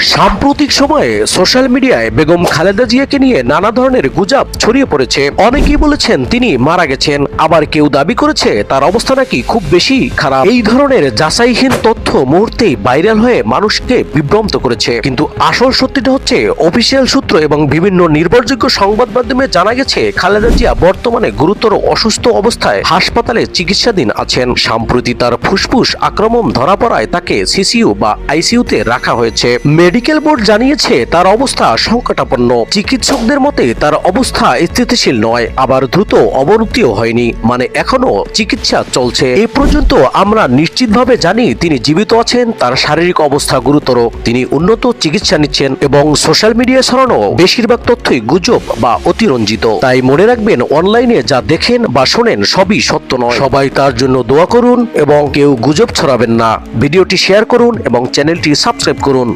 সাম্প্রতিক সময়ে সোশ্যাল মিডিয়ায় বেগম খালেদা জিয়াকে নিয়ে নানা ধরনের গুজব ছড়িয়ে পড়েছে। অনেকেই বলেছেন তিনি মারা গেছেন। আবার কেউ দাবি করেছে তার অবস্থা নাকি খুব বেশি খারাপ। এই ধরনের যাচাইহীন তথ্য মুহূর্তেই ভাইরাল হয়ে মানুষকে বিভ্রান্ত করেছে। কিন্তু আসল সত্যিটা হচ্ছে, অফিসিয়াল সূত্র এবং বিভিন্ন নির্ভরযোগ্য সংবাদ মাধ্যমে জানা গেছে, খালেদা জিয়া বর্তমানে গুরুতর অসুস্থ অবস্থায় হাসপাতালে চিকিৎসাধীন আছেন। সম্প্রতি তার ফুসফুস আক্রমণ ধরা পড়ায় তাকে সিসিইউ বা আইসিইউতে রাখা হয়েছে। মেডিকেল বোর্ড জানিয়েছে তার অবস্থা সংকটাপন্ন। চিকিৎসকদের মতে তার অবস্থা স্থিতিশীল নয়, আবার দ্রুত অবনতিও হয়নি মানে এখনও চিকিৎসা চলছে। এ পর্যন্ত আমরা নিশ্চিতভাবে জানি তিনি জীবিত আছেন, তার শারীরিক অবস্থা গুরুতর। তিনি উন্নত চিকিৎসা নিচ্ছেন এবং সোশ্যাল মিডিয়া ছড়ানো বেশিরভাগ তথ্যই গুজব বা অতিরঞ্জিত। তাই মনে রাখবেন, অনলাইনে যা দেখেন বা শোনেন সবই সত্য নয়। সবাই তার জন্য দোয়া করুন এবং কেউ গুজব ছড়াবেন না। ভিডিওটি শেয়ার করুন এবং চ্যানেলটি সাবস্ক্রাইব করুন।